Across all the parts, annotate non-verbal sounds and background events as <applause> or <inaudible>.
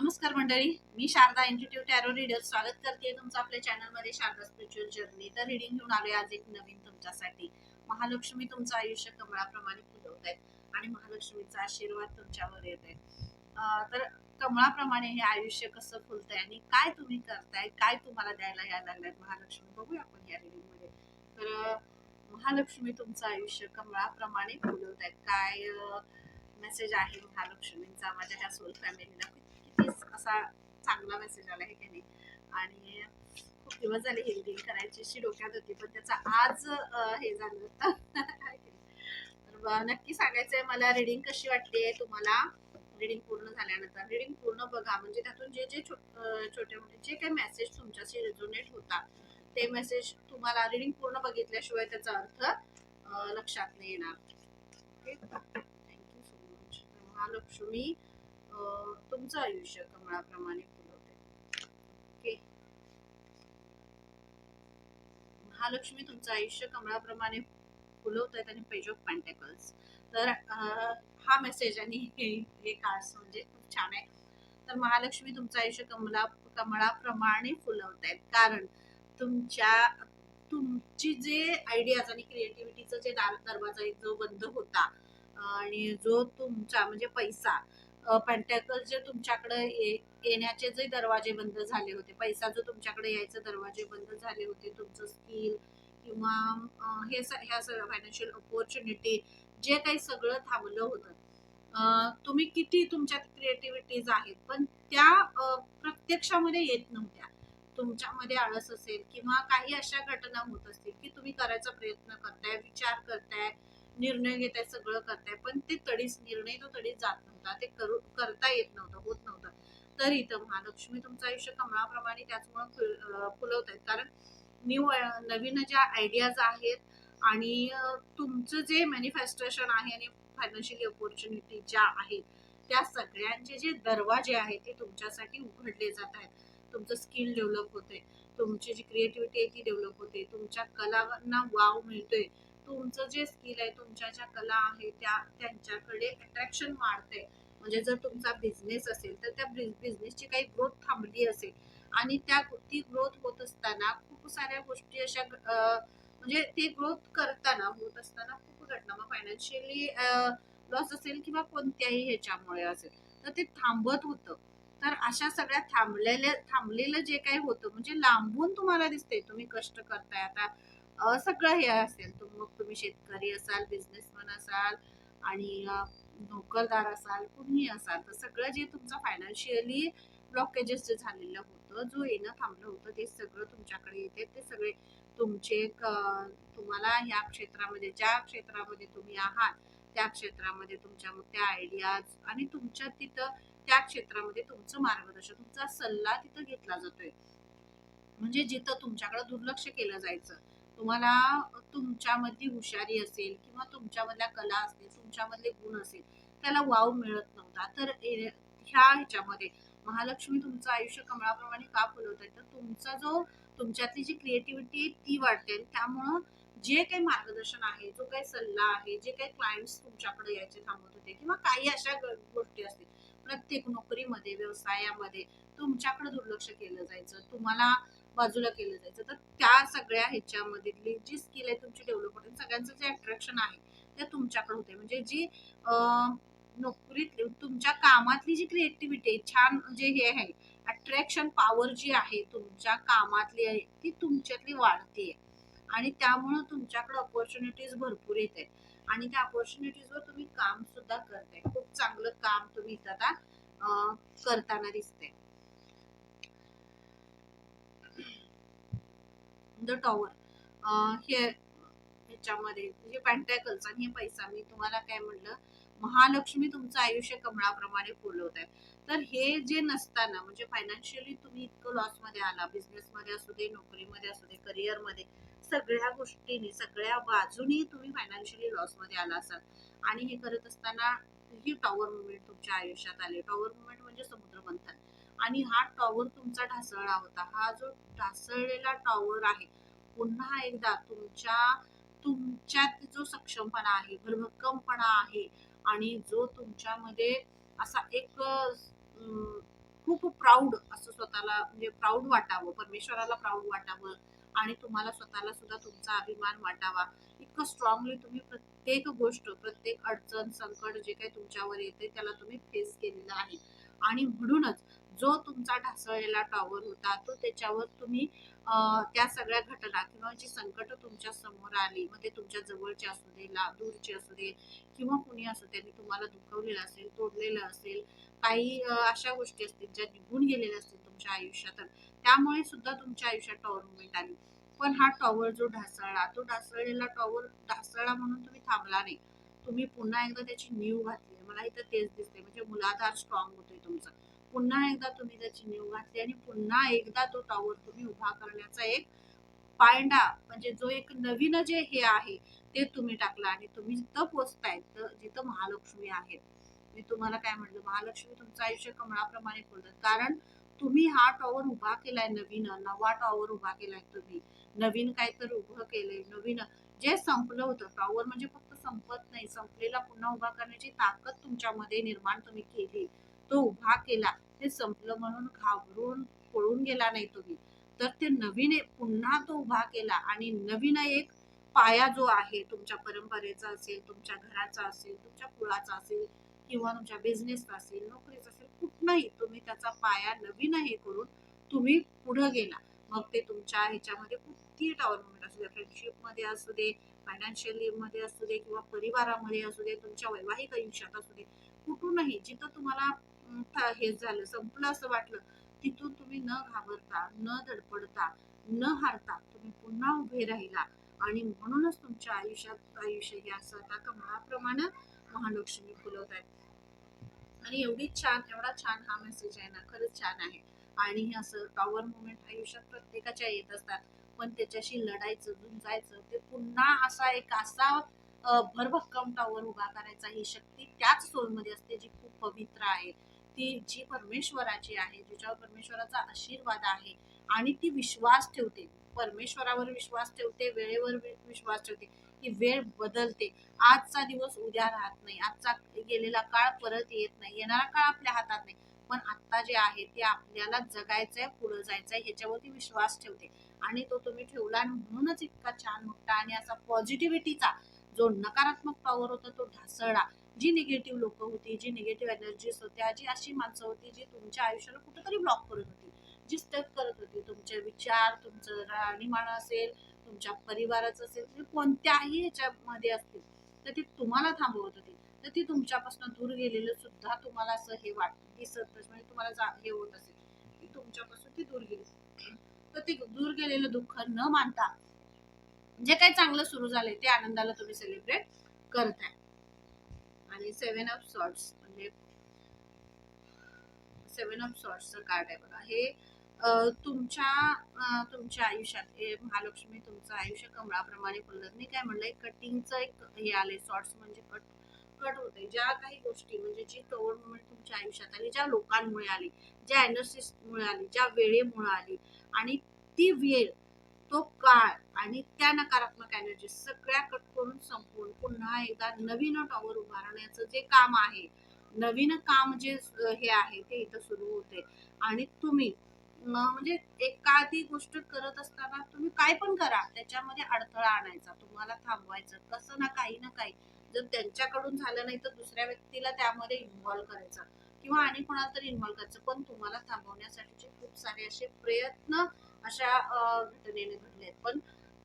नमस्कार मंडळी मी शारदा इन्स्टिट्यूट टॅरो रीडर स्वागत करते तुमचं आपल्या चॅनलमध्ये शारदा स्पिरिच्युअल जर्नी तर रीडिंग घेऊन आलोय आज एक नवीन तुमच्यासाठी. महालक्ष्मी तुमचं आयुष्य कमळाप्रमाणे फुलवत आहेत आणि महालक्ष्मीचा आशीर्वाद तुमच्यावर येत आहे. तर कमळाप्रमाणे हे आयुष्य कसं फुलतंय आणि काय तुम्ही करताय काय तुम्हाला द्यायला यायला लागलाय? महालक्ष्मी बघूया आपण या रीडिंगमध्ये. तर महालक्ष्मी तुमचं आयुष्य कमळाप्रमाणे फुलवत आहेत. काय मेसेज आहे महालक्ष्मींचा? माझ्या ह्या सोल फॅमिलीला असा चांगला मेसेज आला आहे की नाही आणि खूप दिवस झाले हे रीडिंग करायची अशी डोक्यात होती पण त्याचा आज हे झालं. <laughs> तर नक्की नक्की सांगायचंय मला रीडिंग कशी वाटली आहे तुम्हाला? रीडिंग पूर्ण झाल्यानंतर. रीडिंग पूर्ण बघा म्हणजे त्यातून जे जे छोटे मोठे जे काही मेसेज तुमच्याशी रेझोनेट होतात ते मेसेज तुम्हाला रीडिंग पूर्ण बघितल्याशिवाय त्याचा अर्थ लक्षात नाही येणार. Okay thank you so much Mahalakshmi तुमचं आयुष्य कमळाप्रमाणे फुलवते. ओके? महालक्ष्मी तुमचं आयुष्य कमळाप्रमाणे फुलवत आहेत आणि पेज ऑफ पॅन्टेकल्स तर हा मेसेज आणि हे कार्ड्स म्हणजे खूप छान आहे. तर महालक्ष्मी तुमचं आयुष्य कमला कमळाप्रमाणे फुलवत आहेत कारण तुमच्या तुमची जे आयडियाज आणि क्रिएटिव्हिटीचा जे दार दरवाजा जो बंद होता आणि जो तुमचा म्हणजे पैसा पेंटॅकल जे तुमच्याकडे ये- येण्याचे जे दरवाजे बंद झाले होते पैसा जो तुमच्याकडे यायचे दरवाजे बंद झाले होते तुमचं स्किल किंवा हे स- ह्या सगळं फायनान्शियल ऑपॉर्च्युनिटी जे काही सगळं थांबलं होतं. तुम्ही किती तुमच्यात क्रिएटिव्हिटीज आहेत पण त्या प्रत्यक्षामध्ये येत नव्हत्या. तुमच्यामध्ये आळस असेल किंवा काही अशा घटना होत असतील की तुम्ही करायचा प्रयत्न करताय विचार करताय निर्णय घेत आहे सगळं करताय पण ते तडीच निर्णय तो तडीच जात नव्हता. ते करू करता येत नव्हतं होत नव्हतं. तर इथं महालक्ष्मी तुमचं आयुष्य कमळाप्रमाणे त्याचमुळं फुलवत आहेत कारण न्यू नवीन ज्या आयडियाज आहेत आणि तुमचं जे मॅनिफेस्टेशन आहे आणि फायनान्शियल ऑपॉर्च्युनिटी ज्या आहेत त्या सगळ्यांचे जे दरवाजे आहेत ते तुमच्यासाठी उघडले जात आहेत. तुमचं स्किल डेव्हलप होते तुमची जी क्रिएटिव्हिटी आहे ती डेव्हलप होते. तुमच्या कलांना वाव मिळतोय. तुमचं जे स्किल आहे तुमच्या ज्या कला आहे त्या त्यांच्याकडे अट्रॅक्शन वाढते म्हणजे जर तुमचा बिझनेस असेल तर त्या बिझनेसची काही ग्रोथ थांबली असेल. आणि त्या ती ग्रोथ होत असताना खूप साऱ्या गोष्टी अशा म्हणजे ते ग्रोथ करताना होत असताना खूप घटना मग फायनान्शियली लॉस असेल किंवा कोणत्याही ह्याच्यामुळे असेल तर ते थांबत होतं. तर अशा सगळ्या थांबलेल्या थांबलेलं जे काही होतं म्हणजे लांबून तुम्हाला दिसते तुम्ही कष्ट करताय आता सगळं हे असेल. तर मग तुम्ही शेतकरी असाल बिझनेसमॅन असाल आणि नोकरदार असाल कुणीही असाल तर सगळं जे तुमचं फायनान्शियली ब्लॉकेजेस जे झालेलं होतं जो येणं थांबलं होतं ते सगळं तुमच्याकडे येते. ते सगळे तुमचे क- तुम्हाला ह्या क्षेत्रामध्ये ज्या क्षेत्रामध्ये तुम्ही आहात त्या क्षेत्रामध्ये तुमच्या त्या आयडियाज आणि तुमच्या तिथं त्या क्षेत्रामध्ये तुमचं मार्गदर्शन तुमचा सल्ला तिथं घेतला जातोय. म्हणजे जिथं तुमच्याकडे दुर्लक्ष केलं जायचं तुम्हाला तुमच्यामधली हुशारी असेल किंवा तुमच्यामधल्या कला असतील तुमच्यामधले गुण असेल त्याला वाव मिळत नव्हता. तर ह्या ह्याच्यामध्ये महालक्ष्मी तुमचं आयुष्य कमळाप्रमाणे का फुलवत आहे तर तुमचा जो तुमच्यातली जी क्रिएटिव्हिटी आहे ती वाढते. आणि त्यामुळं जे काही मार्गदर्शन आहे जो काही सल्ला आहे जे काही क्लायंट्स तुमच्याकडे यायचे थांबत होते किंवा काही अशा ग- गोष्टी असतील प्रत्येक नोकरीमध्ये व्यवसायामध्ये तुमच्याकडे दुर्लक्ष केलं जायचं. तुम्हाला बाजूला केलं जायचं. तर त्या सगळ्या ह्याच्यामधली जी स्किल आहे तुमची डेव्हलप होते सगळ्यांचं जे अट्रॅक्शन आहे ते तुमच्याकडे होते म्हणजे जी नोकरीतली नोकरीत तुमच्या कामातली जी क्रिएटिव्हिटी छान जे हे आहे अट्रॅक्शन पॉवर जी आहे तुमच्या कामातली आहे ती तुमच्यातली वाढते आणि त्यामुळं तुमच्याकडे ऑपॉर्च्युनिटीज भरपूर येते आणि त्या ऑपॉर्च्युनिटीजवर तुम्ही काम सुद्धा करताय. खूप चांगलं काम तुम्ही इथं आता करताना दिसतंय. The tower. हे ह्याच्यामध्ये म्हणजे पॅन्टॅकल्स आणि हे पैसा. मी तुम्हाला काय म्हणलं महालक्ष्मी तुमचं आयुष्य कमळाप्रमाणे फुलवत आहे. तर हे जे नसताना म्हणजे फायनान्शियली तुम्ही इतकं लॉसमध्ये आला बिझनेस मध्ये असू दे नोकरीमध्ये असू दे करिअरमध्ये सगळ्या गोष्टींनी सगळ्या बाजूनी तुम्ही फायनान्शियली लॉसमध्ये आला असाल. आणि हे करत असताना ही टॉवर मुवमेंट तुमच्या आयुष्यात आले. टॉवर मुवमेंट म्हणजे समुद्र मंथन. आणि हा टॉवर तुमचा ढासळला होता. हा जो ढासळलेला टॉवर आहे पुन्हा एकदा तुमच्या तुमच्यात जो सक्षमपणा आहे भरभक्कमपणा आहे आणि जो तुमच्यामध्ये असा एक खूप प्राऊड असं स्वतःला म्हणजे प्राऊड वाटावं परमेश्वराला प्राऊड वाटावं आणि तुम्हाला स्वतःला सुद्धा तुमचा अभिमान वाटावा. इतकं स्ट्रॉंगली तुम्ही प्रत्येक गोष्ट प्रत्येक अडचण संकट जे काही तुमच्यावर येते त्याला तुम्ही फेस केलेलं आहे. आणि म्हणूनच जो तुमचा ढासळलेला टॉवर होता तो त्याच्यावर तुम्ही त्या सगळ्या घटना किंवा जी संकट तुमच्यासमोर आली मग ते तुमच्या जवळचे असू दे ला दूरचे असू दे किंवा कुणी असू त्यांनी तुम्हाला दुखवलेलं असेल तोडलेलं असेल काही अशा गोष्टी असतील ज्या निघून गेलेल्या असतील तुमच्या आयुष्यात त्यामुळे सुद्धा तुमच्या आयुष्यात टॉवर मुवमेंट आली. पण हा टॉवर जो ढासळला तो ढासळलेला टॉवर ढासळला म्हणून तुम्ही थांबला नाही. तुम्ही पुन्हा एकदा त्याची नीव घातली. मला इथं तेच दिसते म्हणजे मुलाधार स्ट्रॉंग होतोय तुमचं. पुन्हा एकदा तुम्ही त्याची नीव घातली आणि पुन्हा एकदा तो टॉवर तुम्ही उभा करण्याचा एक पायंडा म्हणजे जो एक नवीन जे हे आहे ते तुम्ही टाकला आणि तुम्ही जिथं पोचताय तर जिथं महालक्ष्मी आहेत मी तुम्हाला काय म्हटलं महालक्ष्मी तुमचं आयुष्य कमळाप्रमाणे फुलतात कारण तुम्ही हा टॉवर उभा केलाय नवीन नवा टॉवर उभा केलाय तुम्ही. नवीन काय तर उभं केलंय नवीन जे संपलं होतं. टॉवर म्हणजे फक्त संपत नाही संपलेला पुन्हा उभा करण्याची ताकद तुमच्यामध्ये निर्माण तुम्ही केली. तो उभा केला. ते संपलं म्हणून घाबरून पळून गेला नाही तुम्ही. तर ते नवीन एक- पुन्हा तो उभा केला आणि नवीन एक पाया जो आहे तुमच्या परंपरेचा असेल तुमच्या घराचा असेल तुमच्या कुळाचा असेल किंवा तुमच्या बिझनेसचा असेल नोकरीचा असेल कुठलाही तुम्ही त्याचा पाया नवीन हे करून तुम्ही पुढे गेला. मग ते तुमच्या ह्याच्यामध्ये कुठलीही टॉवर असू दे फ्रेंडशिपमध्ये असू दे फायनान्शियली मध्ये असू दे किंवा परिवारामध्ये असू दे तुमच्या वैवाहिक आयुष्यात असू दे कुठूनही जिथं तुम्हाला हे झालं संपलं असं वाटलं तिथून तुम्ही न घाबरता न धडपडता न हारता तुम्ही पुन्हा उभे राहिला. आणि म्हणूनच तुमच्या आयुष्यात आयुष्य हे असं आता कमळाप्रमाणे महालक्ष्मी फुलवत आहेत. आणि एवढी छान एवढा छान हा मेसेज आहे ना खरंच छान आहे. आणि हे असं टॉवर मुवमेंट आयुष्यात प्रत्येकाच्या येत असतात. पण त्याच्याशी लढायचं झुंजायचं ते पुन्हा असा एक असा भरभक्कम टॉवर उभा करायचा ही शक्ती त्याच सोलमध्ये असते जी खूप पवित्र आहे. ती जी परमेश्वराची आहे जिच्यावर परमेश्वराचा आशीर्वाद आहे आणि ती विश्वास ठेवते. परमेश्वरावर विश्वास ठेवते वेळेवर विश्वास ठेवते. की वेळ बदलते. आजचा दिवस उद्या राहत नाही. आजचा गेलेला काळ परत येत नाही. येणारा काळ आपल्या हातात नाही. पण आत्ता जे आहे ते आपल्याला जगायचंय पुढे जायचंय ह्याच्यावरती विश्वास ठेवते. आणि तो तुम्ही ठेवला आणि म्हणूनच इतका छान मोठा आणि असा पॉझिटिव्हिटीचा जो नकारात्मक पॉवर होता तो ढासळला. जी निगेटिव्ह लोक होती जी निगेटिव्ह एनर्जीज होत्या जी अशी माणसं होती जी तुमच्या आयुष्याला कुठेतरी ब्लॉक करत होती. जी स्टक करत होती. तुमचे विचार तुमचं राहणीमान असेल तुमच्या परिवाराचं असेल ते कोणत्याही ह्याच्यामध्ये असतील तर ती तुम्हाला थांबवत होती. तर ती तुमच्यापासून दूर गेलेलं सुद्धा तुम्हाला असं हे वाट दिसत म्हणजे तुम्हाला जा- हे होत असेल. की तुमच्यापासून ती दूर गेली. तर ती दूर गेलेलं दुःख न मानता जे काही चांगलं सुरू झालंय ते आनंदाला तुम्ही सेलिब्रेट करताय. आणि सेवन ऑफ सॉर्ट्स म्हणजे सेवन ऑफ सॉर्ट्सचं कार्ड आहे बघा. हे तुमच्या तुमच्या आयुष्यात हे महालक्ष्मी तुमचं आयुष्य कमळाप्रमाणे फुलत मी काय म्हणलंय कटिंगचं एक हे आलंय सॉर्ट्स म्हणजे कट कट होते ज्या काही गोष्टी म्हणजे जी कवर मुवमेंट म्हणजे तुमच्या आयुष्यात आली ज्या लोकांमुळे आली ज्या एनर्जीमुळे आली ज्या वेळेमुळे आली आणि ती वेळ तो काळ आणि त्या नकारात्मक एनर्जी सगळ्या कट करून संपवून पुन्हा एकदा नवीन टॉवर उभारण्याचं जे काम आहे नवीन काम जे हे आहे ते इथं सुरू होते. आणि तुम्ही म्हणजे एखादी गोष्ट करत असताना तुम्ही काय पण करा त्याच्यामध्ये अडथळा आणायचा तुम्हाला थांबवायचं कसं ना काही ना काही. जर त्यांच्याकडून झालं नाही तर दुसऱ्या व्यक्तीला त्यामध्ये इन्व्हॉल्व्ह करायचं. किंवा आणि कोणाला तरी इन्व्हॉल्व करायचं. पण तुम्हाला थांबवण्यासाठीचे खूप सारे असे प्रयत्न अशा घटनेने घडले आहेत. पण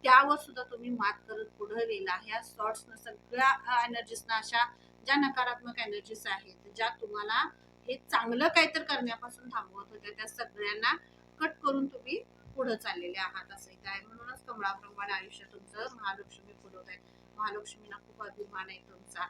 त्यावर सुद्धा तुम्ही मात करत पुढे गेला. ह्या थॉट्सनं सगळ्या एनर्जीजना अशा ज्या नकारात्मक एनर्जीज आहेत ज्या तुम्हाला हे चांगलं काहीतरी करण्यापासून थांबवत होत्या त्या सगळ्यांना कट करून तुम्ही पुढे चाललेले आहात असं इथे आहे. म्हणूनच कमळाप्रमाणे आयुष्य तुमचं महालक्ष्मी पुरवत आहे. महालक्ष्मीला खूप अभिमान आहे तुमचा.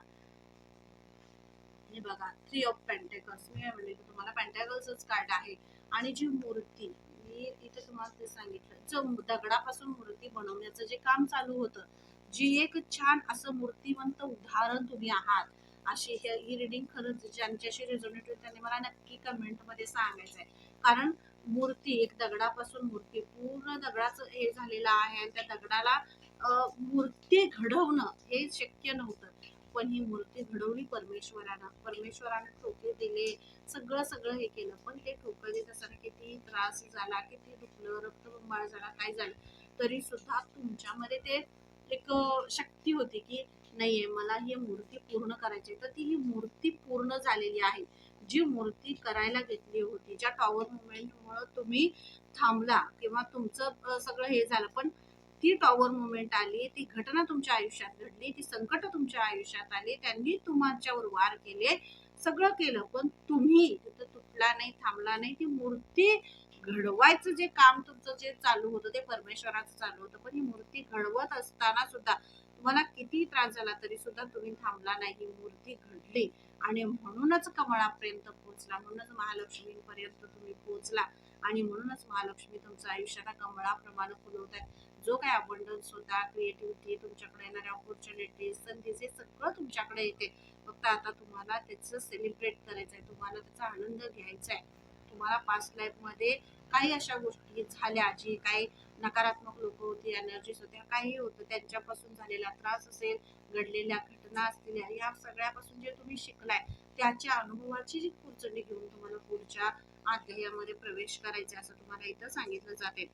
हे बघा. थ्री ऑफ पेंटेकल्स मी म्हणले की तुम्हाला पेंटेकल्सच कार्ड आहे. आणि जी मूर्ती मी इथे तुम्हाला ते सांगितलं. जो दगडापासून मूर्ती बनवण्याचं जे काम चालू होतं जी एक छान असं मूर्तिवंत उदाहरण तुम्ही आहात अशी हे- ही रिडिंग खरंच ज्यांच्याशी रेझोनेट होईल त्यांनी मला नक्की कमेंटमध्ये सांगायचं आहे कारण मूर्ती एक दगडापासून मूर्ती पूर्ण दगडाचं हे झालेलं आहे आणि त्या दगडाला मूर्ती घडवणं हे शक्य नव्हतं. पण ही मूर्ती घडवली परमेश्वरानं. परमेश्वरानं ठोके दिले सगळं सगळं हे केलं. पण ते ठोकळीत असताना किती त्रास झाला किती दुखलं रक्तबंबाळ झाला काय झालं तरी सुद्धा तुमच्यामध्ये ते एक शक्ती होती की नाहीये मला ही मूर्ती पूर्ण करायची आहे. तर ती ही मूर्ती पूर्ण झालेली आहे. जी मूर्ती करायला घेतली होती ज्या टॉवर मुवमेंटमुळे तुम्ही थांबला किंवा तुमचं सगळं हे झालं पण ती टॉवर मुवमेंट आली ती घटना तुमच्या आयुष्यात घडली ती संकट तुमच्या आयुष्यात आली त्यांनी तुमच्यावर वार केले सगळं केलं पण तुम्ही तिथं तुटला नाही थांबला नाही ती मूर्ती घडवायचं जे काम तुमचं जे चालू होतं ते परमेश्वराचं चालू होतं पण ही मूर्ती घडवत असताना सुद्धा तुम्हाला किती त्रास झाला तरी सुद्धा तुम्ही थांबला नाही ही मूर्ती घडली. आणि म्हणूनच कमळापर्यंत पोहोचला म्हणूनच महालक्ष्मीपर्यंत तुम्ही पोहोचला. आणि म्हणूनच महालक्ष्मी तुमचं आयुष्याला कमळाप्रमाणे फुलवत आहे. जो काही अबंडन्स होता क्रिएटिव्हिटी तुमच्याकडे येणाऱ्या ऑपॉर्च्युनिटीज संधीज हे सगळं तुमच्याकडे येते. फक्त आता तुम्हाला त्याचं सेलिब्रेट करायचं आहे तुम्हाला त्याचा आनंद घ्यायचा आहे तुम्हाला पास्ट लाईफमध्ये काही अशा गोष्टी झाल्या जी काही नकारात्मक लोक होती एनर्जीज होत्या काही होतं त्यांच्यापासून झालेला त्रास असेल घडलेल्या घटना असतील या सगळ्यापासून जे तुम्ही शिकलाय त्याच्या अनुभवाची जी पुरचणी घेऊन तुम्हाला पुढच्या अध्यायामध्ये प्रवेश करायचा असं तुम्हाला इथं सांगितलं जाते.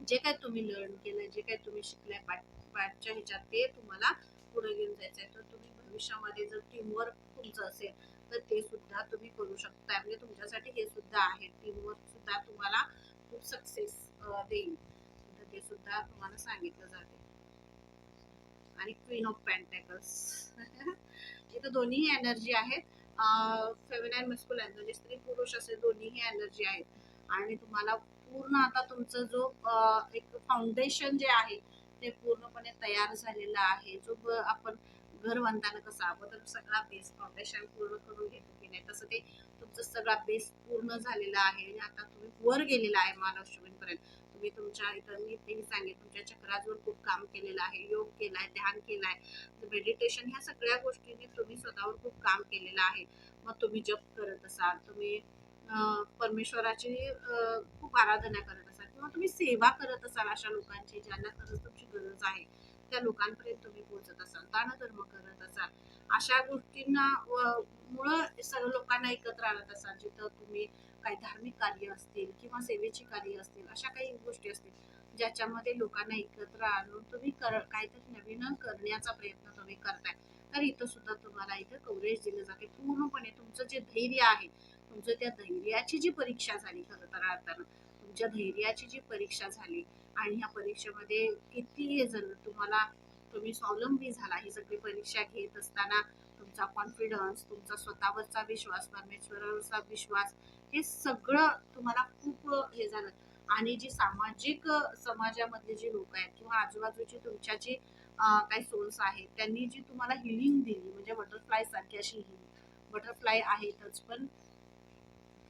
जे काय तुम्ही लर्न केलं जे काय तुम्ही शिकलाय पाठ पाठच्या ह्याच्यात ते तुम्हाला पुढे घेऊन जायचं आहे तर तुम्ही भविष्यामध्ये जर टीमवर्क तुमचं असेल तर ते सुद्धा तुम्ही करू शकता म्हणजे तुमच्यासाठी हे सुद्धा आहे. टीमवर्क सुद्धा तुम्हाला खूप सक्सेस देईल. तर ते सुद्धा तुम्हाला सांगितलं जाते. आणि क्वीन ऑफ पॅन्टॅकल्स इथं दोन्ही एनर्जी आहेत. फेमिनाईन मस्कुलाईन म्हणजे स्त्री पुरुष असे दोन्हीही एनर्जी आहेत. आणि तुम्हाला पूर्ण आता तुमचं जो एक फाउंडेशन जे आहे ते पूर्णपणे तयार झालेलं आहे. जो आपण घर बांधताना कसं अगोदर सगळा बेस फाउंडेशन पूर्ण करून घेतो की नाही तसं ते तुमचं सगळा बेस पूर्ण झालेला आहे. आणि आता तुम्ही वर गेलेला आहे महालक्ष्मीपर्यंत तुम्ही तुमच्या इथं मी तेही सांगेन तुमच्या चक्राजवर खूप काम केलेलं आहे योग केलाय ध्यान केलाय. मेडिटेशन ह्या सगळ्या गोष्टींनी तुम्ही स्वतःवर खूप काम केलेलं आहे. मग तुम्ही जप करत असाल तुम्ही परमेश्वराची खूप आराधना करत असाल. किंवा तुम्ही सेवा करत असाल अशा लोकांची ज्यांना खरंच तुमची गरज आहे त्या लोकांपर्यंत तुम्ही पोहोचत असाल दानधर्म करत असाल अशा गोष्टींना व- मुळं सर्व लोकांना एकत्र आणत असाल जिथं तुम्ही काही धार्मिक कार्य असतील किंवा सेवेची कार्य असतील अशा काही गोष्टी असतील ज्याच्यामध्ये लोकांना एकत्र आणून तुम्ही कर काहीतरी नवीन करण्याचा प्रयत्न तुम्ही करताय तर इथं सुद्धा तुम्हाला इथं कव्हरेज दिलं जाते. पूर्णपणे तुमचं जे धैर्य आहे तुमचं त्या धैर्याची जी परीक्षा झाली खरं तर अर्थानं तुमच्या धैर्याची जी परीक्षा झाली आणि ह्या परीक्षेमध्ये किती जण तुम्हाला तुम्ही स्वावलंबी झाला ही सगळी परीक्षा घेत असताना तुमचा कॉन्फिडन्स तुमचा स्वतःवरचा विश्वास परमेश्वरावरचा विश्वास हे सगळं तुम्हाला खूप हे झालं. आणि जी सामाजिक समाजामधले जे लोक आहेत किंवा आजूबाजूची तुमच्या जी काही सोल्स आहेत त्यांनी जी तुम्हाला हिलिंग दिली म्हणजे बटरफ्लाय सारखी अशी हिलिंग बटरफ्लाय आहेतच पण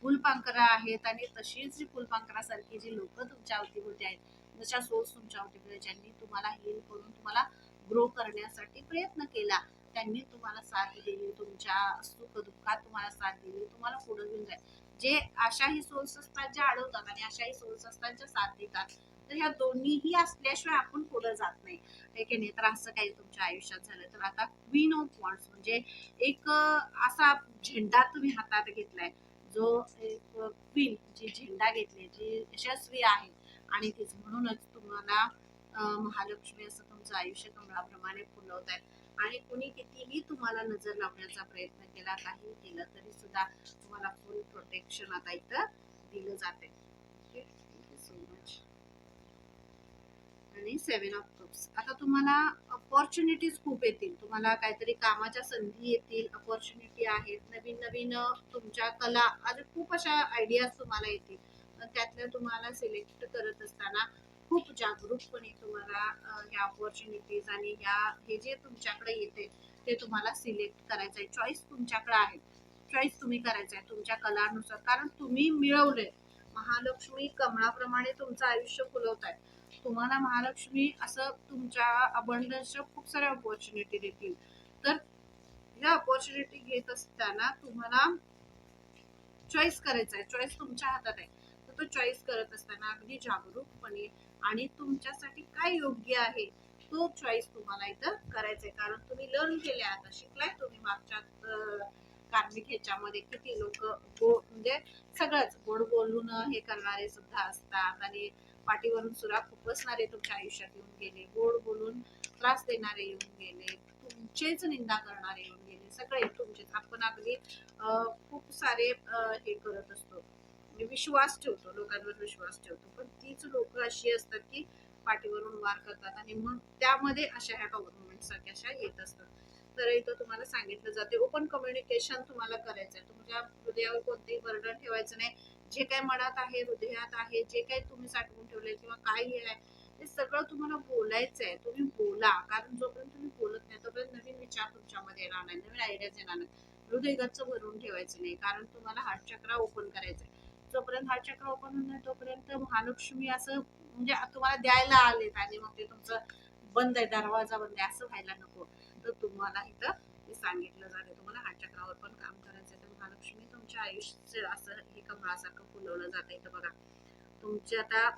फुलपांखरं आहेत आणि तशीच जी फुलपांखरासारखी जी लोक तुमच्या अवतीभोवती आहेत जशा सोर्स तुमच्या अवतीभोवती ज्यांनी तुम्हाला हील करून तुम्हाला ग्रो करण्यासाठी प्रयत्न केला त्यांनी तुम्हाला साथ दिली तुमच्या सुख दुःखात तुम्हाला साथ दिली तुम्हाला पुढे घेऊन जाईल. जे अशाही सोर्स असतात ज्या अडवतात आणि अशाही सोर्स असतात ज्या साथ देतात तर ह्या दोन्हीही असल्याशिवाय आपण पुढे जात नाही. हे की नाही? तर असं काही तुमच्या आयुष्यात झालं. तर आता क्वीन ऑफ वॉन्ड्स म्हणजे एक असा झेंडा तुम्ही हातात घेतलाय. जो एक क्वीन जी झेंडा घेतली जी यशस्वी आहे. आणि तीच म्हणूनच तुम्हाला महालक्ष्मी असं तुमचं आयुष्य कमळाप्रमाणे फुलवत आहे आणि कुणी कितीही तुम्हाला नजर लावण्याचा प्रयत्न केला काही केलं तरी सुद्धा तुम्हाला फुल प्रोटेक्शन आता इथं दिलं जाते थँक्यू सो मच आणि सेवन ऑफ कप्स आता तुम्हाला अपॉर्च्युनिटीज खूप येतील. तुम्हाला काहीतरी कामाच्या संधी येतील अपॉर्च्युनिटी आहेत नवीन नवीन तुमच्या कला आणि खूप अशा आयडियाज तुम्हाला येतील. पण त्यातल्या तुम्हाला सिलेक्ट करत असताना खूप जागरूकपणे तुम्हाला ह्या अपॉर्च्युनिटीज आणि ह्या हे जे तुमच्याकडे येते ते तुम्हाला सिलेक्ट करायचं आहे चॉईस तुमच्याकडे आहे. चॉईस तुम्ही करायचं आहे तुमच्या कलानुसार. कारण तुम्ही मिळवले महालक्ष्मी कमळाप्रमाणे तुमचं आयुष्य फुलवत आहे तुम्हाला महालक्ष्मी असं तुमच्या अबंडन्सच्या खूप साऱ्या ऑपॉर्च्युनिटी देतील. तर ह्या ऑपॉर्च्युनिटी घेत असताना तुम्हाला चॉईस करायचा आहे चॉईस तुमच्या हातात आहे. तर तो चॉईस करत असताना अगदी जागरूकपणे आणि तुमच्यासाठी काय योग्य आहे तो चॉईस तुम्हाला इथं करायचा आहे कारण तुम्ही लर्न केले आता शिकलाय तुम्ही मागच्या कार्मिक ह्याच्यामध्ये किती लोक गो म्हणजे सगळंच गोड बोलून हे करणारे सुद्धा असतात आणि पाठीवरून सुरा खुपसणारे तुमच्या आयुष्यात येऊन गेले. गोड बोलून त्रास देणारे येऊन गेले. तुमचेच निंदा करणारे येऊन गेले. सगळे तुमचेच आपण अगदी खूप सारे हे करत असतो. म्हणजे विश्वास ठेवतो. लोकांवर विश्वास ठेवतो. पण तीच लोक अशी असतात की पाठीवरून वार करतात आणि मग त्यामध्ये अशा ह्या गव्हर्नमेंट सारख्या अशा येत असतात. तर इथं तुम्हाला सांगितलं जाते. ओपन कम्युनिकेशन तुम्हाला करायचं आहे तुमच्या हृदयावर कोणतेही बर्डन ठेवायचं नाही. जे काय मनात आहे हृदयात आहे जे काही तुम्ही साठवून ठेवले किंवा काय हे आहे ते सगळं तुम्हाला बोलायचं आहे तुम्ही बोला कारण जोपर्यंत तुम्ही बोलत नाही तोपर्यंत नवीन विचार तुमच्यामध्ये येणार नाही नवीन आयडियाज येणार नाही. हृदय गच्च भरून ठेवायचं नाही कारण तुम्हाला हार्ट चक्र ओपन करायचं आहे जोपर्यंत हार्ट चक्र ओपन होत नाही तोपर्यंत महालक्ष्मी असं म्हणजे तुम्हाला द्यायला आलेत आणि मग ते तुमचं बंद आहे दरवाजा बंद आहे असं व्हायला नको. तर तुम्हाला इथं ते सांगितलं जाते. तुम्हाला हार्ट चक्रावर पण काम करायचं आहे. तर महालक्ष्मी तुमच्या आयुष्य असं हे कमळासारखं फुलवलं जात आहे बघा. तुमचे आता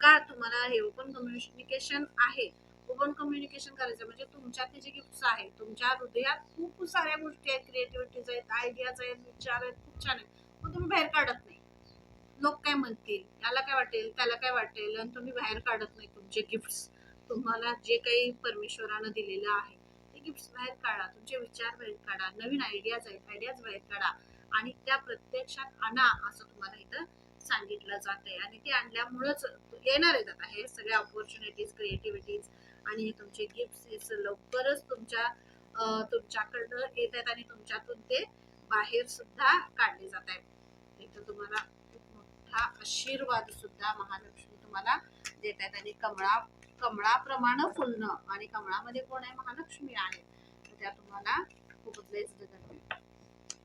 का तुम्हाला हे ओपन कम्युनिकेशन आहे? ओपन कम्युनिकेशन करायचं म्हणजे तुमच्यातले जे गिफ्ट्स आहेत तुमच्या हृदयात खूप साऱ्या गोष्टी आहेत. क्रिएटिव्हिटीज आहेत आयडियाज आहेत विचार आहेत. खूप छान आहेत. पण तुम्ही बाहेर काढत नाही. लोक काय म्हणतील? याला काय वाटेल? त्याला काय वाटेल? आणि तुम्ही बाहेर काढत नाही तुमचे गिफ्ट्स तुम्हाला जे काही परमेश्वरानं दिलेलं आहे. गिफ्ट्स बाहेर काढा तुमचे विचार बाहेर काढा नवीन आयडियाज आहेत आयडियाज बाहेर काढा आणि त्या प्रत्यक्षात आणा असं तुम्हाला इथं सांगितलं जाते आणि ते आणल्यामुळेच येणार आहेत आता हे सगळ्या ऑपॉर्च्युनिटीज क्रिएटिव्हिटीज आणि हे तुमचे गिफ्ट्स हे लवकरच तुमच्या तुमच्याकडनं येत आहेत आणि तुमच्यातून ते बाहेर सुद्धा काढले जात आहेत. इथं तुम्हाला खूप मोठा आशीर्वाद सुद्धा महालक्ष्मी तुम्हाला देत आहेत आणि कमळा कमळाप्रमाणे फुलणं. आणि कमळामध्ये कोण आहे? महालक्ष्मी आहे. त्या तुम्हाला खूप बेस्ट देतात.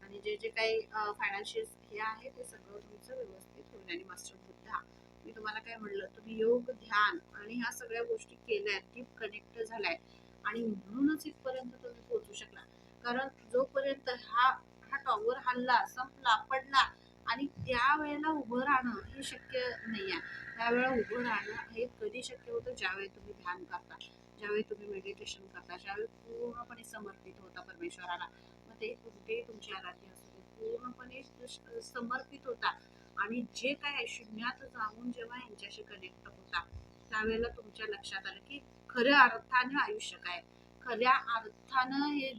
आणि जे जे काही फायनान्शियल हे आहे ते सगळं तुमचं व्यवस्थित होईल. आणि मास्टर बुद्धा मी तुम्हाला काय म्हणलं? तुम्ही योग ध्यान आणि ह्या सगळ्या गोष्टी केल्या डीप कनेक्ट झालाय. आणि म्हणूनच इथपर्यंत तुम्ही पोहोचू शकला. कारण जोपर्यंत हा हा टॉवर हल्ला संपला पडला आणि त्या वेळेला उभं राहणं हे शक्य नाही आहे त्यावेळेला उभं राहणं हे कधी शक्य होतं? ज्यावेळी तुम्ही ध्यान करता ज्यावेळी तुम्ही मेडिटेशन करता ज्यावेळी पूर्णपणे समर्पित होता परमेश्वराला मग ते कुठेही तुमची आराध्य असू दे. पूर्णपणे समर्पित होता. आणि जे काय शून्यात जाऊन जेव्हा यांच्याशी कनेक्ट होता त्यावेळेला तुमच्या लक्षात आलं की खऱ्या अर्थानं आयुष्य काय खऱ्या अर्थानं हे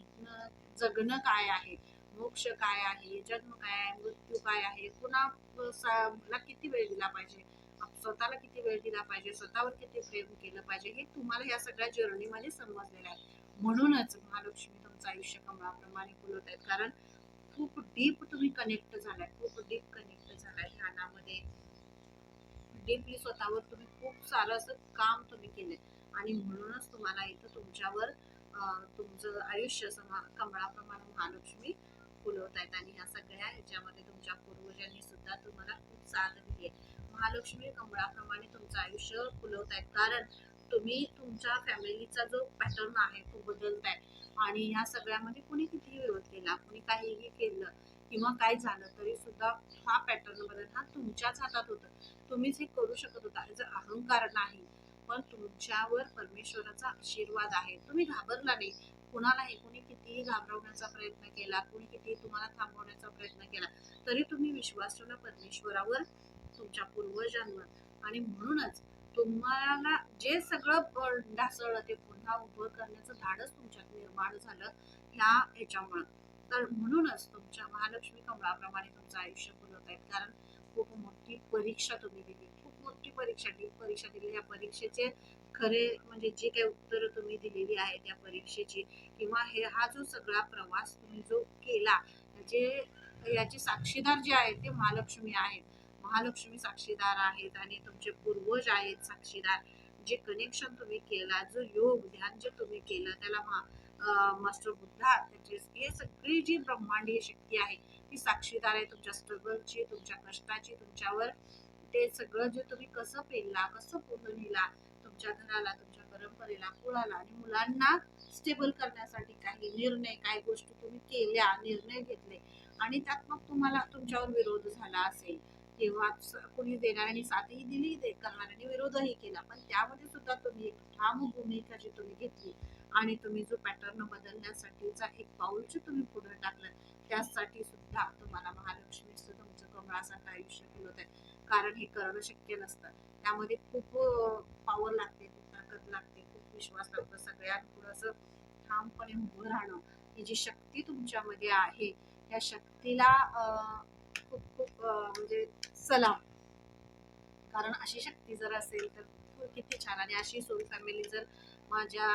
जगणं काय आहे? मोक्ष काय आहे? जन्म काय आहे? मृत्यू काय आहे? पुन्हा मला किती वेळ दिला पाहिजे? स्वतःला किती वेळ दिला पाहिजे स्वतःवर किती प्रेम केलं पाहिजे हे तुम्हाला या सगळ्या जर्नीमध्ये समजलेलं आहे. म्हणूनच महालक्ष्मी तुमचं आयुष्य कमळाप्रमाणे फुलवत आहेत. कारण खूप डीप तुम्ही कनेक्ट झालाय खूप डीप कनेक्ट झालाय ध्यानामध्ये. डीपली स्वतःवर तुम्ही खूप सारं असं काम तुम्ही केलंय. आणि म्हणूनच तुम्हाला इथं तुमच्यावर तुमचं आयुष्य समा कमळाप्रमाणे महालक्ष्मी फुलवत आहेत आणि ह्या सगळ्या ह्याच्यामध्ये तुमच्या पूर्वजांनी सुद्धा तुम्हाला खूप साथ दिली आहे. महालक्ष्मी कमळाप्रमाणे तुमचं आयुष्य फुलवत आहेत कारण तुम्ही तुमच्या फॅमिलीचा जो पॅटर्न आहे तो बदलताय. आणि ह्या सगळ्यामध्ये कुणी कितीही विरोध केला कुणी काहीही केलं किंवा काय झालं तरी सुद्धा हा पॅटर्न बदल हा तुमच्याच हातात होता. तुम्हीच हे करू शकत होता. जर अहंकार नाही पण तुमच्यावर परमेश्वराचा आशीर्वाद आहे. तुम्ही घाबरला नाही. कुणालाही कुणी कितीही घाबरवण्याचा प्रयत्न केला कुणी कितीही तुम्हाला थांबवण्याचा प्रयत्न केला तरी तुम्ही विश्वास ठेवला परमेश्वरावर तुमच्या पूर्वजांवर. आणि म्हणूनच तुम्हाला जे सगळं ढासळलं ते पुन्हा उभं करण्याचं धाडस तुमच्यात निर्माण झालं ह्या ह्याच्यामुळं. तर म्हणूनच तुमच्या महालक्ष्मी कमळाप्रमाणे तुमचं आयुष्य फुलवत आहेत कारण खूप मोठी परीक्षा तुम्ही दिली. मोठी परीक्षा दिली परीक्षा दिली या परीक्षेचे खरे म्हणजे जे काही उत्तर तुम्ही दिलेली आहे त्या परीक्षेची किंवा हे हा जो सगळा प्रवास तुम्ही जो केला जे याचे साक्षीदार जे आहेत ते महालक्ष्मी आहेत. महालक्ष्मी साक्षीदार आहेत आणि तुमचे पूर्वज आहेत साक्षीदार. जे कनेक्शन तुम्ही केला जो योग ध्यान जे तुम्ही केलं त्याला मा- मास्टर बुद्धा त्याचे हे सगळी जी ब्रह्मांडीय शक्ती आहे ती साक्षीदार आहे तुमच्या स्ट्रगलची तुमच्या कष्टाची तुमच्यावर ते सगळं जे तुम्ही कसं पेरला कसं पूर्ण नेला तुमच्या घराला तुमच्या परंपरेला कुळाला आणि मुलांना स्टेबल करण्यासाठी काही निर्णय काही गोष्टी तुम्ही केल्या निर्णय घेतले आणि त्यात मग तुम्हाला तुमच्यावर विरोध झाला असेल. किंवा कुणी कोणी देणाऱ्याने साथही दिली दे करणाऱ्याने विरोधही केला. पण त्यामध्ये सुद्धा तुम्ही एक ठाम भूमिका जी तुम्ही घेतली आणि तुम्ही जो पॅटर्न बदलण्यासाठीचा एक पाऊल जे तुम्ही पुढे टाकलं त्यासाठी सुद्धा तुम्हाला महालक्ष्मीचं तुमचं कमळासारखं आयुष्य फुलवत आहे कारण हे करणं शक्य नसतं. त्यामध्ये खूप पावर लागते खूप ताकद लागते खूप विश्वास लागतो. सगळ्यांपुढं असं ठामपणे उभं राहणं ही जी शक्ती तुमच्यामध्ये आहे त्या शक्तीला खूप खूप म्हणजे सलाम. कारण अशी शक्ती जर असेल तर खूप- किती छान. आणि अशी सोल फॅमिली जर माझ्या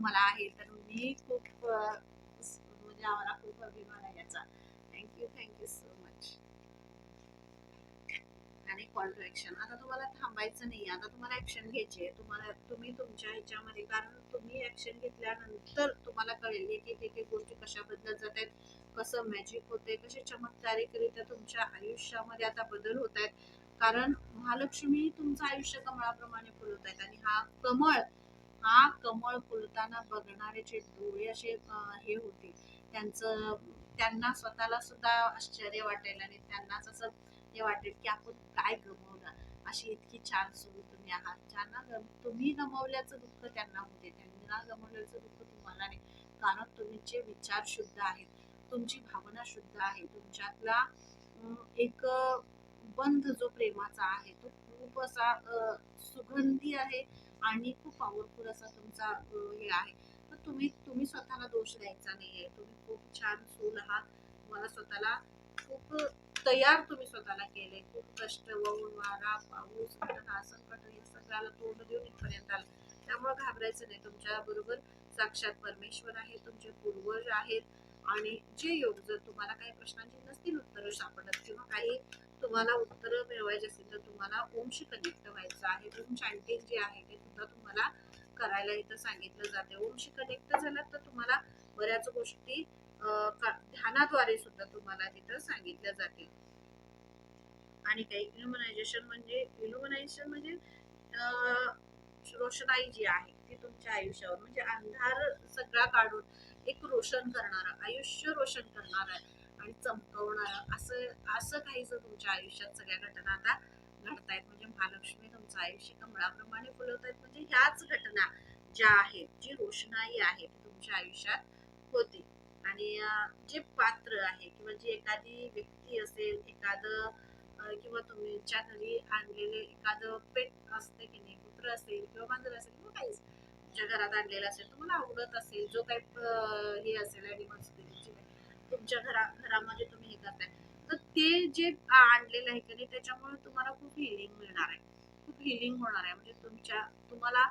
मला आहे तर मी खूप म्हणजे आम्हाला खूप अभिमान आहे याचा. Thank you thank you so much आणि कॉल टू ऍक्शन आता तुम्हाला थांबायचं नाही आता तुम्हाला ऍक्शन घ्यायची आहे तुम्हाला तुम्ही तुमच्या ह्याच्यामध्ये कारण तुम्ही ऍक्शन घेतल्यानंतर तुम्हाला कळेल की एक एक गोष्टी कशा बदलत जात आहेत कसं मॅजिक होते कसे चमत्कारिकरित्या तुमच्या आयुष्यामध्ये आता बदल होत आहेत कारण महालक्ष्मी तुमचं आयुष्य कमळाप्रमाणे फुलवत आहेत आणि हा कमळ हा कमळ फुलताना बघणारे जे डोळे असे हे होते. त्यांचं त्यांना स्वतःला सुद्धा आश्चर्य वाटेल आणि त्यांनाच असं हे वाटेल की आपण काय गमवलं अशी इतकी छान सुरू तुम्ही आहात. ज्यांना गम- तुम्ही गमवल्याचं दुःख त्यांना होते त्यांना गमवल्याचं दुःख तुम्हाला नाही. कारण तुमचे विचार शुद्ध आहेत तुमची भावना शुद्ध आहे तुमच्यातला एक बंध जो प्रेमाचा आहे तो खूप असा सुगंधी आहे आणि खूप पॉवरफुल असा तुमचा हे आहे. तर तुम्ही तुम्ही स्वतःला दोष द्यायचा नाहीये. तुम्ही खूप छान सूल आहात. तुम्हाला स्वतःला खूप तयार तुम्ही स्वतःला केले. खूप कष्ट वाऊन वारा पाऊस घटना संकट या सगळ्याला तोंड देऊन इथपर्यंत आलं. त्यामुळे घाबरायचं नाही. तुमच्या बरोबर साक्षात परमेश्वर आहे तुमचे पूर्वज आहेत आणि जे योग जर तुम्हाला काही प्रश्नांची नसतील उत्तरं सापडत किंवा काही तुम्हाला उत्तरं मिळवायची असतील तर तुम्हाला ओमशी कनेक्ट व्हायचं आहे. ओम चॅन्टिंग जे आहे ते सुद्धा तुम्हाला करायला इथं सांगितलं जाते. ओमशी कनेक्ट झालात तर तुम्हाला बऱ्याच गोष्टी ध्यानाद्वारे सुद्धा तुम्हाला तिथं सांगितल्या जातील आणि काही इल्युमिनायझेशन म्हणजे इल्युमिनायझेशन म्हणजे रोषणाई जी आहे ती तुमच्या आयुष्यावर म्हणजे अंधार सगळा काढून एक रोशन करणारा आयुष्य रोशन करणारा आणि चमकवणार असं असं काही जर तुमच्या आयुष्यात सगळ्या घटना आता घडतायत म्हणजे महालक्ष्मी तुमचं आयुष्य कमळाप्रमाणे फुलवत आहेत म्हणजे ह्याच घटना ज्या आहेत जी रोषणाई आहे ती तुमच्या आयुष्यात होते. आणि जे पात्र आहे किंवा जी एखादी व्यक्ती असेल एखादं किंवा तुमच्या घरी आणलेले एखादं पेट असते की नाही कुत्र असेल किंवा मांजर असेल किंवा काहीच तुमच्या घरात आणलेलं असेल तुम्हाला आवडत असेल जो काही हे असेल ॲनिमल्स तुमच्या घरा घरामध्ये तुम्ही हे करताय तर ते जे आणलेलं आहे की नाही त्याच्यामुळे तुम्हाला खूप हिलिंग मिळणार आहे. खूप हिलिंग होणार आहे. म्हणजे तुमच्या तुम्हाला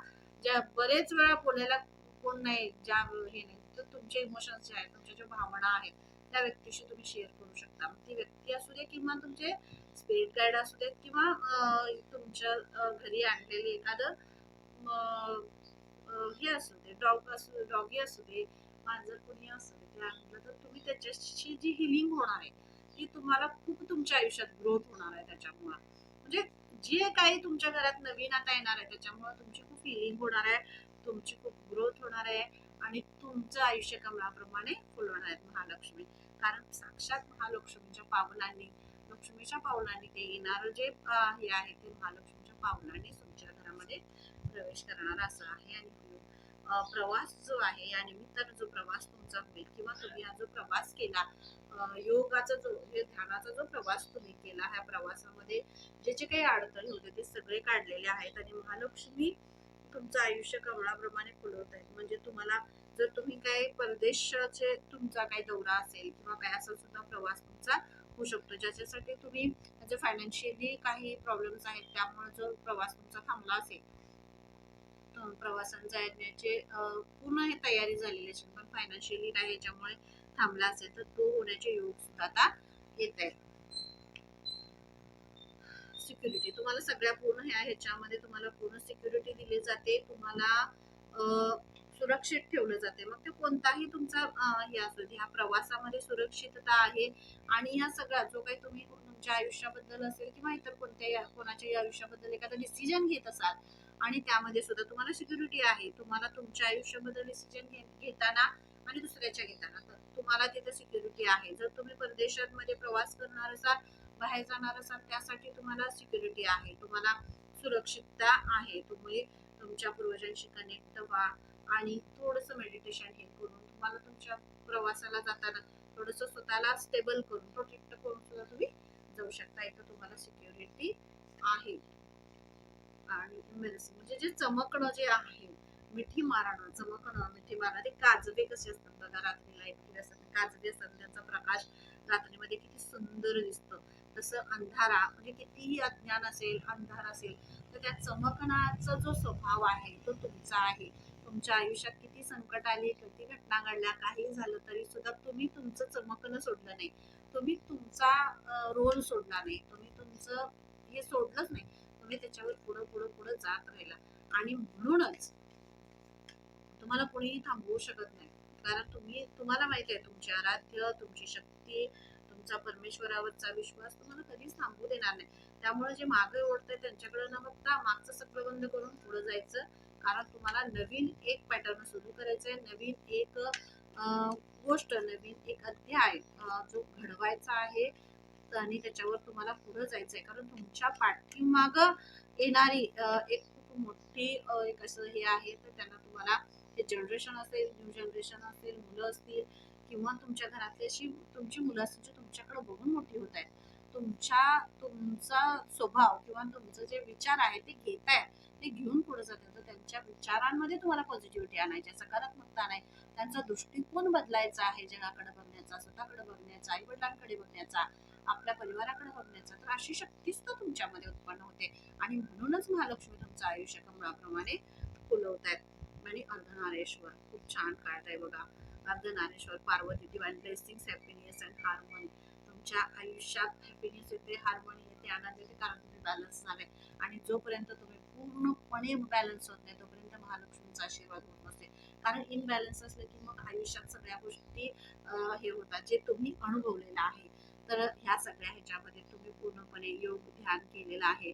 ज्या बरेच वेळा बोलायला कोण नाही ज्या हे नाही तर तुमचे इमोशन्स जे आहेत तुमच्या ज्या भावना आहेत त्या व्यक्तीशी तुम्ही शेअर करू शकता. मग ती व्यक्ती असू दे किंवा तुमचे स्पिरिट गाईड असू देत किंवा तुमच्या घरी आणलेली एखादं हे असू दे डॉग असू डॉगी असू दे मांजर कुणी असू दे ते आणलं तर तुम्ही त्याच्याशी जी हिलिंग होणार आहे ती तुम्हाला खूप तुमच्या आयुष्यात ग्रोथ होणार आहे त्याच्यामुळं. म्हणजे जे काही तुमच्या घरात नवीन आता येणार आहे त्याच्यामुळे तुमची खूप हिलिंग होणार आहे तुमची खूप ग्रोथ होणार आहे. आणि तुमचं आयुष्य कमळाप्रमाणे फुलवणार आहेत महालक्ष्मी. कारण साक्षात महालक्ष्मीच्या पावलांनी लक्ष्मीच्या पावलांनी ते येणारं जे हे आहे ते महालक्ष्मीच्या पावलांनी तुमच्या घरामध्ये प्रवेश करणार असं आहे. आणि प्रवास जो आहे या निमित्तानं जो प्रवास तुमचा होईल किंवा तुम्ही हा जो प्रवास केला योगाचा जो हे ध्यानाचा जो प्रवास तुम्ही केला ह्या प्रवासामध्ये जे जे काही अडचणी होते ते सगळे काढलेले आहेत. आणि महालक्ष्मी तुमचं आयुष्य कमळाप्रमाणे फुलवत आहेत. म्हणजे तुम्हाला जर तुम्ही काही परदेशाचे तुमचा काही दौरा असेल किंवा काय असा सुद्धा प्रवास तुमचा होऊ शकतो. ज्याच्यासाठी तुम्ही म्हणजे फायनान्शियली काही प्रॉब्लेम्स आहेत त्यामुळे जो प्रवास तुमचा थांबला असेल प्रवासांचा प्रवासात जाण्याचे पूर्ण हे तयारी झालेली असेल पण फायनान्शियली काय ह्याच्यामुळे थांबला असेल तर तो होण्याचे योग सुद्धा आता येत आहेत. सिक्युरिटी तुम्हाला सगळ्या पूर्ण ह्या ह्याच्यामध्ये तुम्हाला पूर्ण सिक्युरिटी दिली जाते. तुम्हाला सुरक्षित ठेवलं जाते. मग ते कोणताही तुमचा हे असू दे ह्या प्रवासामध्ये सुरक्षितता आहे आणि ह्या सगळ्या जो काही तुम्ही तुमच्या आयुष्याबद्दल असेल किंवा इतर कोणत्याही कोणाच्याही आयुष्याबद्दल एखादा डिसिजन घेत असाल आणि त्यामध्ये सुद्धा तुम्हाला सिक्युरिटी आहे. तुम्हाला तुमच्या आयुष्याबद्दल डिसिजन घेताना आणि दुसऱ्याच्या घेताना. तर तुम्हाला तिथे सिक्युरिटी आहे. जर तुम्ही परदेशांमध्ये प्रवास करणार असाल बाहेर जाणार असाल त्यासाठी तुम्हाला सिक्युरिटी आहे. तुम्हाला सुरक्षितता आहे. तुम्ही तुमच्या पूर्वजांशी कनेक्ट व्हा आणि थोडंसं मेडिटेशन हे करून तुम्हाला तुमच्या प्रवासाला जाताना थोडंसं स्वतःला स्टेबल करून प्रोटेक्ट करून सुद्धा तुम्ही जाऊ शकता. इथं तुम्हाला सिक्युरिटी आहे. आणि म्हणजे जे चमकणं जे आहे मिठी मारणं चमकणं मिठी मारणं ते काजवे कसे असतात बघा रात्री लाइट केले असतात काजवे असतात त्यांचा प्रकाश रात्रीमध्ये किती सुंदर दिसतं. तसं अंधारा म्हणजे कितीही अज्ञान असेल अंधार असेल तर त्या चमकण्याचा जो स्वभाव आहे तो तुमचा आहे. तुमच्या आयुष्यात किती संकट आली किती घटना घडल्या काही झालं तरी सुद्धा तुम्ही तुमचं चमकणं सोडलं नाही. तुम्ही तुमचा रोल सोडला नाही. तुम्ही तुमचं हे सोडलंच नाही. तुम्ही त्याच्यावर पुढं पुढं पुढं जात राहिला. आणि म्हणूनच तुम्हाला कोणीही थांबवू शकत नाही. कारण तुम्ही तुम्हाला माहिती आहे तुमची आराध्य तुमची शक्ती तुमचा परमेश्वरावरचा विश्वास तुम्हाला कधीच थांबवू देणार नाही. त्यामुळे जे मागे आहे त्यांच्याकडे न बघता मागचं सगळं बंद करून पुढे जायचं. कारण तुम्हाला नवीन एक पॅटर्न सुरू करायचंय. नवीन एक गोष्ट नवीन एक अध्याय जो घडवायचा आहे आणि त्याच्यावर तुम्हाला पुढे आहे कारण तुमच्या पाठीमाग येणारी एक खूप मोठी एक असं हे आहे तर त्यांना तुम्हाला ते जनरेशन असेल न्यू जनरेशन असेल मुलं असतील किंवा तुमच्या घरातली अशी तुमची मुलं असतील जी तुमच्याकडे बघून मोठी होत आहेत. तुमच्या तुमचा स्वभाव किंवा तुमचं जे विचार आहे ते घेत आहे ते घेऊन पुढे जातात तर त्यांच्या विचारांमध्ये तुम्हाला पॉझिटिव्हिटी आणायची सकारात्मकता नाही त्यांचा दृष्टिकोन बदलायचा आहे जगाकडे बघण्याचा स्वतःकडे बघण्याचा आई वडिलांकडे बघण्याचा आपल्या परिवाराकडे बघण्याचा. तर अशी शक्तीच तर तुमच्यामध्ये उत्पन्न होते. आणि म्हणूनच महालक्ष्मी तुमचं आयुष्य कमळाप्रमाणे फुलवत आहेत. आणि अर्धनारेश्वर खूप छान काढत आहे बघा. Ardhanareshwar Parvati divine blessings happiness and harmony तुमच्या आयुष्यात हॅपीनेस येते हार्मोनी येते आनंद येते कारण तुम्ही बॅलन्स झाले आणि जोपर्यंत तुम्ही पूर्णपणे बॅलन्स होत नाही तोपर्यंत महालक्ष्मीचा आशीर्वाद होत नसते. कारण इनबॅलन्स असलं की मग आयुष्यात सगळ्या गोष्टी हे होतात जे तुम्ही अनुभवलेलं आहे. तर ह्या सगळ्या ह्याच्यामध्ये तुम्ही पूर्णपणे योग ध्यान केलेलं आहे.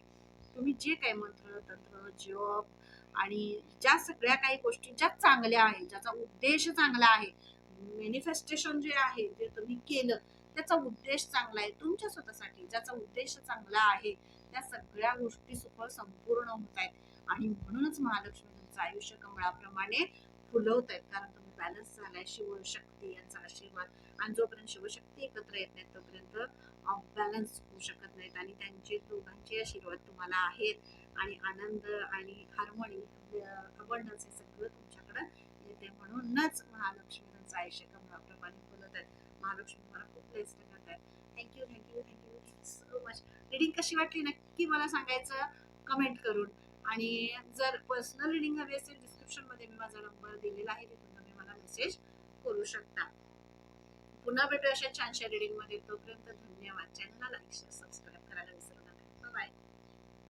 तुम्ही जे काही मंत्र तंत्र जप आणि ज्या सगळ्या काही गोष्टी ज्या चांगल्या आहेत ज्याचा उद्देश चांगला आहे मॅनिफेस्टेशन जे आहे जे तुम्ही केलं त्याचा उद्देश चांगला आहे तुमच्या स्वतःसाठी ज्याचा उद्देश चांगला आहे त्या सगळ्या गोष्टी सुफळ संपूर्ण होत आहेत. आणि म्हणूनच महालक्ष्मी तुमचं आयुष्य कमळाप्रमाणे फुलवत आहेत. कारण बॅलन्स झालाय शिवशक्ती यांचा आशीर्वाद आणि जोपर्यंत शिवशक्ती एकत्र येत नाहीत तोपर्यंत बॅलन्स होऊ शकत नाहीत. आणि त्यांचे दोघांचे आशीर्वाद तुम्हाला आहेत. आणि आनंद आणि हार्मोनी अबंडन्स हे सगळं तुमच्याकडं येते म्हणूनच महालक्ष्मी त्यांचं आयुष्य कमळाप्रमाणे फुलत आहेत. महालक्ष्मी मला खूप ब्लेस्ड करत आहेत. Thank you thank you thank you thank you so much reading कशी वाटली? नक्की मला सांगायचं कमेंट करून. आणि जर पर्सनल रिडिंग हवी असेल डिस्क्रिप्शनमध्ये मी माझा नंबर दिलेला आहे. तिथून आम्हाला मेसेज करू शकता. पुन्हा भेटू अशा छानशा रीडिंगमध्ये तोपर्यंत धन्यवाद. चॅनलला लाईक सबस्क्राईब करायला विसरू नका. बाय